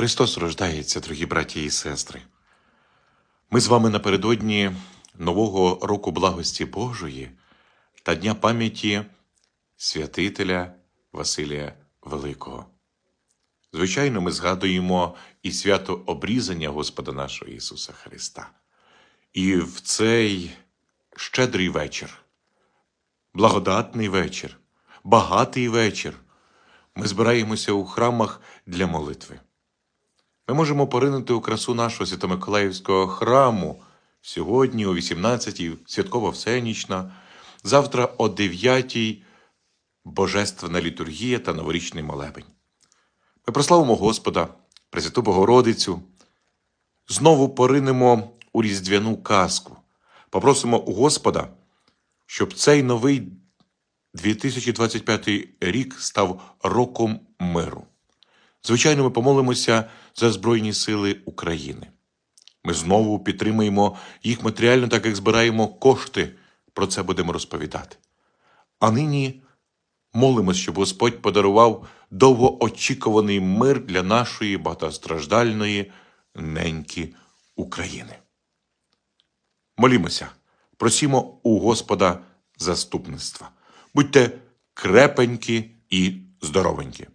Христос рождається, дорогі браті і сестри. Ми з вами напередодні нового року благості Божої та Дня пам'яті святителя Василія Великого. Звичайно, ми згадуємо і свято обрізання Господа нашого Ісуса Христа. І в цей щедрий вечір, благодатний вечір, багатий вечір ми збираємося у храмах для молитви. Ми можемо поринути у красу нашого Свято-Миколаївського храму сьогодні о 18-й святкова всенічна, завтра о 9-й Божественна літургія та новорічний молебень. Ми прославимо Господа, Пресвяту Богородицю, знову поринемо у різдвяну казку, попросимо у Господа, щоб цей новий 2025 рік став роком миру. Звичайно, ми помолимося за Збройні Сили України. Ми знову підтримуємо їх матеріально, так як збираємо кошти. Про це будемо розповідати. А нині молимось, щоб Господь подарував довгоочікуваний мир для нашої багатостраждальної неньки України. Молімося, просімо у Господа заступництва. Будьте крепенькі і здоровенькі.